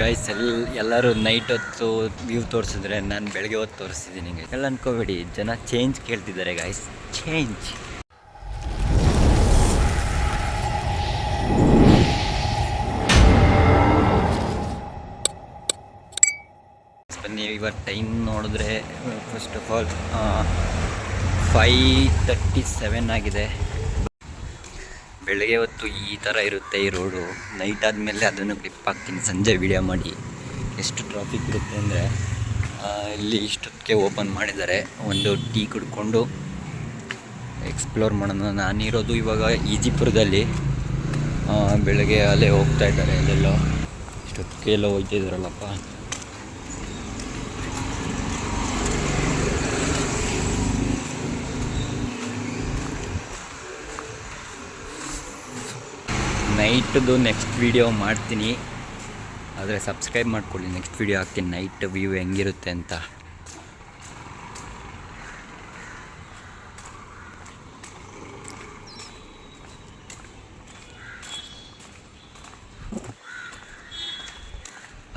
Guys ಎಲ್, ಎಲ್ಲರೂ night ಹೊತ್ತು ವ್ಯೂ ತೋರಿಸಿದ್ರೆ ನಾನು ಬೆಳಗ್ಗೆ ಹೊತ್ತು ತೋರಿಸ್ತಿದ್ದೀನಿ ಎಲ್ಲ ಅನ್ಕೋಬೇಡಿ, ಜನ ಚೇಂಜ್ ಕೇಳ್ತಿದ್ದಾರೆ ಗೈಸ್ ಚೇಂಜ್ ಬನ್ನಿ ಇವತ್ತು ಟೈಮ್ ನೋಡಿದ್ರೆ first of all five thirty seven ಆಗಿದೆ. ಬೆಳಗ್ಗೆ ಹೊತ್ತು ಈ ಥರ ಇರುತ್ತೆ ಈ ರೋಡು. ನೈಟ್ ಆದಮೇಲೆ ಅದನ್ನು ಕ್ಲಿಪ್ ಹಾಕ್ತೀನಿ. ಸಂಜೆ ವಿಡಿಯೋ ಮಾಡಿ ಎಷ್ಟು ಟ್ರಾಫಿಕ್ ಇರುತ್ತೆ ಅಂದರೆ ಇಲ್ಲಿ ಇಷ್ಟೊತ್ತಿಗೆ ಓಪನ್ ಮಾಡಿದ್ದಾರೆ. ಒಂದು ಟೀ ಕುಡ್ಕೊಂಡು ಎಕ್ಸ್ಪ್ಲೋರ್ ಮಾಡೋಣ. ನಾನಿರೋದು ಇವಾಗ ಈಜಿಪುರದಲ್ಲಿ. ಬೆಳಗ್ಗೆ ಅಲ್ಲೇ ಹೋಗ್ತಾ ಇದ್ದಾರೆ ಅಲ್ಲೆಲ್ಲೋ. ಇಷ್ಟೊತ್ತಿಗೆ ಎಲ್ಲ ಹೋಗ್ತಿದ್ದಾರಲ್ಲಪ್ಪ ನೈಟ್ದು ನೆಕ್ಸ್ಟ್ ವಿಡಿಯೋ ಮಾಡ್ತೀನಿ. ಆದರೆ ಸಬ್ಸ್ಕ್ರೈಬ್ ಮಾಡ್ಕೊಳ್ಳಿ ನೆಕ್ಸ್ಟ್ ವಿಡಿಯೋ ಹಾಕ್ತೀನಿ. ನೈಟ್ ವ್ಯೂ ಹೆಂಗಿರುತ್ತೆ ಅಂತ.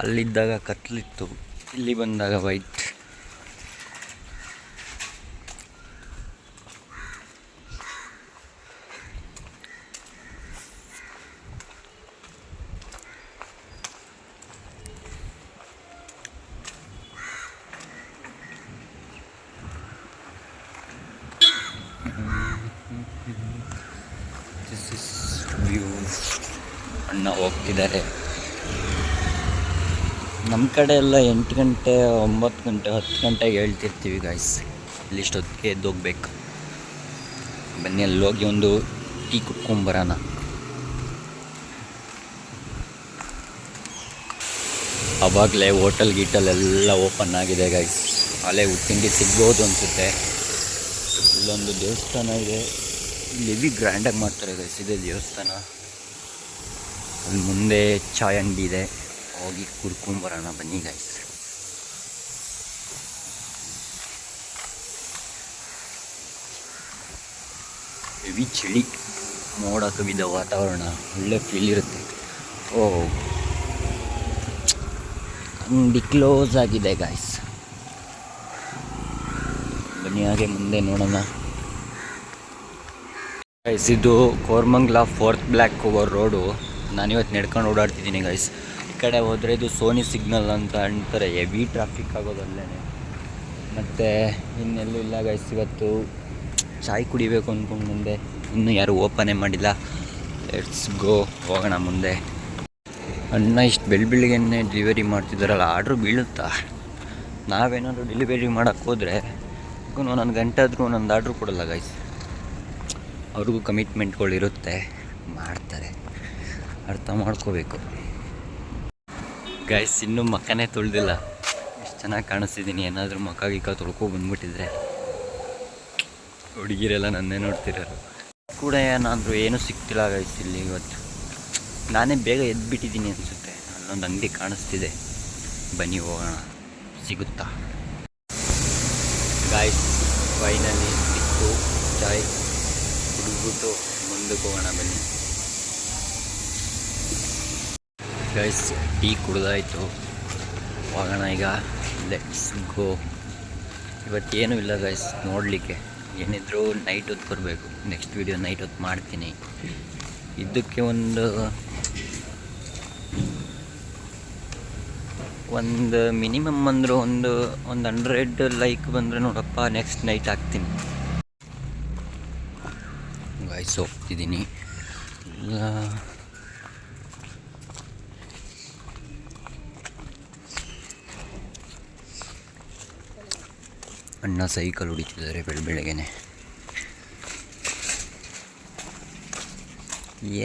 ಅಲ್ಲಿದ್ದಾಗ ಕತ್ಲಿತ್ತು. ಇಲ್ಲಿ ಬಂದಾಗ ವೈಟ್ ದಿಸ್ ಇಸ್ ಅಣ್ಣ ಹೋಗ್ತಿದ್ದಾರೆ. ನಮ್ಮ ಕಡೆ ಎಲ್ಲ ಎಂಟು ಗಂಟೆ, ಒಂಬತ್ತು ಗಂಟೆ, ಹತ್ತು ಗಂಟೆಗೆ ಹೇಳ್ತಿರ್ತೀವಿ ಗಾಯ್ಸ್ ಇಲ್ಲಿ ಇಷ್ಟೊತ್ತಿಗೆ ಎದ್ದು ಹೋಗ್ಬೇಕು. ಬನ್ನಿ ಅಲ್ಲಿ ಹೋಗಿ ಒಂದು ಟೀ ಕುಟ್ಕೊಂಬರೋಣ ಅವಾಗಲೇ ಹೋಟೆಲ್ ಗೀಟಲ್ ಎಲ್ಲ ಓಪನ್ ಆಗಿದೆ ಗಾಯ್ಸ್ ಅಲ್ಲೇ ತಿಂಡಿ ಸಿಗ್ಬೋದು ಅನಿಸುತ್ತೆ. ಇಲ್ಲೊಂದು ದೇವಸ್ಥಾನ ಇದೆ. ಇಲ್ಲಿ ಗ್ರ್ಯಾಂಡಾಗಿ ಮಾಡ್ತಾರೆ ಗೈಸ್ ಇದೆ ದೇವಸ್ಥಾನ. ಅಲ್ಲಿ ಮುಂದೆ ಚಾಯ್ ಅಂಗಡಿ ಇದೆ. ಹೋಗಿ ಕುಡ್ಕೊಂಬರೋಣ ಬನ್ನಿ ಗೈಸ್ ಹೆವಿ ಚಳಿ. ಮೋಡ ಕವಿದ ವಾತಾವರಣ, ಒಳ್ಳೆ ಫೀಲ್ ಇರುತ್ತೆ. ಓ ಅಂಗಡಿ ಕ್ಲೋಸ್ ಆಗಿದೆ ಗಾಯ್ಸ್ ಬನ್ನಿ ಹಾಗೆ ಮುಂದೆ ನೋಡೋಣ. ಗೈಸ್ ಇದು Koramangala fourth block over road. ನಾನಿವತ್ತು ನಡ್ಕೊಂಡು ಓಡಾಡ್ತಿದ್ದೀನಿ ಗೈಸ್ ಈ ಕಡೆ ಹೋದರೆ ಇದು ಸೋನಿ ಸಿಗ್ನಲ್ ಅಂತ ಅಂತಾರೆ. ಹೆವಿ ಟ್ರಾಫಿಕ್ ಆಗೋದಲ್ಲೇ ಮತ್ತು ಇನ್ನೆಲ್ಲೂ ಇಲ್ಲ ಗೈಸ್ ಇವತ್ತು ಚಾಯ್ ಕುಡಿಬೇಕು ಅಂದ್ಕೊಂಡು ಮುಂದೆ ಇನ್ನೂ ಯಾರು ಓಪನೇ ಮಾಡಿಲ್ಲ. ಲೆಟ್ಸ್ ಗೋ ಹೋಗೋಣ ಮುಂದೆ. ಅಣ್ಣ, ಇಷ್ಟು ಬೆಳ್ ಬೆಳಿಗ್ಗೆನೇ ಡೆಲಿವರಿ ಮಾಡ್ತಿದ್ದಾರಲ್ಲ, ಆರ್ಡ್ರು ಬೀಳುತ್ತಾ? ನಾವೇನಾದರೂ ಡೆಲಿವರಿ ಮಾಡೋಕ್ಕೆ ಒಂದೊಂದು ಗಂಟೆ ಆದರೂ ಒಂದೊಂದು ಆರ್ಡ್ರು ಕೊಡಲ್ಲ ಗೈಸ್ ಅವ್ರಿಗೂ ಕಮಿಟ್ಮೆಂಟ್ಗಳಿರುತ್ತೆ ಮಾಡ್ತಾರೆ. ಅರ್ಥ ಮಾಡ್ಕೋಬೇಕು. ಗೈಸ್ ಇನ್ನೂ ಮಕ್ಕನೇ ತೊಳೆದಿಲ್ಲ. ಎಷ್ಟು ಚೆನ್ನಾಗಿ ಕಾಣಿಸ್ತಿದ್ದೀನಿ ಏನಾದರೂ ಮಕ್ಕ ಗಿಕ್ಕ ತೊಳ್ಕೊ ಬಂದ್ಬಿಟ್ಟಿದ್ರೆ ಹುಡುಗಿರೆಲ್ಲ ನನ್ನೇ ನೋಡ್ತಿರೋರು. ಕೂಡ ಏನಾದರೂ ಏನೂ ಸಿಗ್ತಿಲ್ಲ ಗಾಯ್ಸ್ ಇಲ್ಲಿ ಇವತ್ತು. ನಾನೇ ಬೇಗ ಎದ್ಬಿಟ್ಟಿದ್ದೀನಿ ಅನಿಸುತ್ತೆ. ಅಲ್ಲೊಂದು ಅಂಗಡಿ ಕಾಣಿಸ್ತಿದೆ. ಬನ್ನಿ, ಹೋಗೋಣ. ಸಿಗುತ್ತಾ? ಗಾಯ್ಸ್ ಫೈನಲಿ ಸಿಕ್ತು ಚಾಯ್ ಹುಡುಗ್ಬಿಟ್ಟು ಮುಂದಕ್ಕೆ ಹೋಗೋಣ ಬನ್ನಿ. ಗೈಸ್ ಟೀ ಕುಡ್ದಾಯ್ತು. ಹೋಗೋಣ ಈಗ. ಲೆಟ್ಸ್ ಗೋ ಇವತ್ತೇನು ಇಲ್ಲ ಗಾಯ್ಸ್ ನೋಡಲಿಕ್ಕೆ. ಏನಿದ್ರೂ ನೈಟ್ ಹೊತ್ತು ಬರಬೇಕು. ನೆಕ್ಸ್ಟ್ ವಿಡಿಯೋ ನೈಟ್ ಹೊತ್ತು ಮಾಡ್ತೀನಿ. ಇದಕ್ಕೆ ಒಂದು ಒಂದು ಮಿನಿಮಮ್ ಅಂದ್ರೆ ಒಂದು ಒಂದು ಹಂಡ್ರೆಡ್ ಲೈಕ್ ಬಂದರೆ ನೋಡಪ್ಪ ನೆಕ್ಸ್ಟ್ ನೈಟ್ ಹಾಕ್ತೀನಿ. ಗಾಯ್ಸ್ ಹೋಗ್ತಿದ್ದೀನಿ. ಇಲ್ಲ ಅಣ್ಣ ಸೈಕಲ್ ಹೊಡಿತಿದ್ದಾರೆ ಬೆಳ, ಬೆಳಗ್ಗೆನೆ.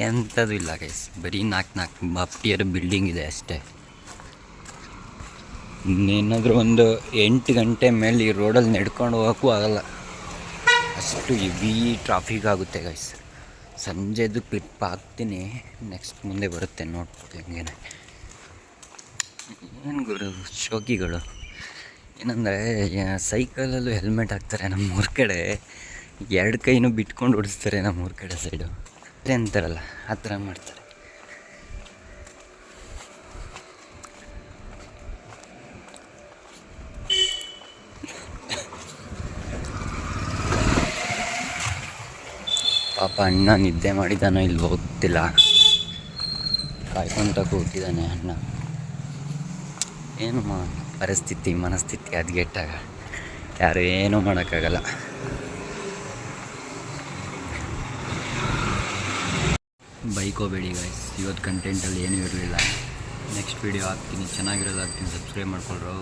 ಎಂಥದ್ದು ಇಲ್ಲ ಗೈಸ್ ಬರೀ ನಾಲ್ಕು ನಾಲ್ಕು ಬಾಪ್ಟಿಯರ್ ಬಿಲ್ಡಿಂಗ್ ಇದೆ ಅಷ್ಟೇ. ಇನ್ನೇನಾದರೂ ಒಂದು ಎಂಟು ಗಂಟೆ ಮೇಲೆ ಈ ರೋಡಲ್ಲಿ ನಡ್ಕೊಂಡು ಹೋಗೋಕ್ಕೂ ಆಗಲ್ಲ. ಅಷ್ಟು ಹೆವಿ ಟ್ರಾಫಿಕ್ ಆಗುತ್ತೆ ಗೈಸ್ ಸಂಜೆದು ಕ್ಲಿಪ್ ಹಾಕ್ತೀನಿ ನೆಕ್ಸ್ಟ್ ಮುಂದೆ ಬರುತ್ತೆ ನೋಡ್ಬೋದು ಹಂಗೇನೆ. ಏನು ಗುರು, ಶೋಕಿಗಳು? ಏನಂದರೆ ಸೈಕಲಲ್ಲೂ ಹೆಲ್ಮೆಟ್ ಹಾಕ್ತಾರೆ ನಮ್ಮೂರ ಕಡೆ. ಎರಡು ಕೈನೂ ಬಿಟ್ಕೊಂಡು ಓಡಿಸ್ತಾರೆ ನಮ್ಮೂರ ಕಡೆ ಸೈಡು ಅಂತಾರಲ್ಲ, ಆ ಥರ ಮಾಡ್ತಾರೆ. ಪಾಪ ಅಣ್ಣ ನಿದ್ದೆ ಮಾಡಿದ್ದಾನೋ ಇಲ್ಲಿ ಹೋಗ್ತಿಲ್ಲ ಕಾಯ್ಕೊಂತ ಕೂತಿದ್ದಾನೆ ಅಣ್ಣ. ಏನು ಮಾ, ಪರಿಸ್ಥಿತಿ, ಮನಸ್ಥಿತಿ ಹದ್ಗೆಟ್ಟಾಗ ಯಾರು ಏನೂ ಮಾಡೋಕ್ಕಾಗಲ್ಲ. ಬೈಕ್ ಹೋಗಬೇಡಿ ಗಾಯ್ಸ್ ಇವತ್ತು ಕಂಟೆಂಟಲ್ಲಿ ಏನೂ ಇರಲಿಲ್ಲ. ನೆಕ್ಸ್ಟ್ ವೀಡಿಯೋ ಹಾಕ್ತೀನಿ ಚೆನ್ನಾಗಿರೋದು ಹಾಕ್ತೀನಿ ಸಬ್ಸ್ಕ್ರೈಬ್ ಮಾಡ್ಕೊಳ್ರು.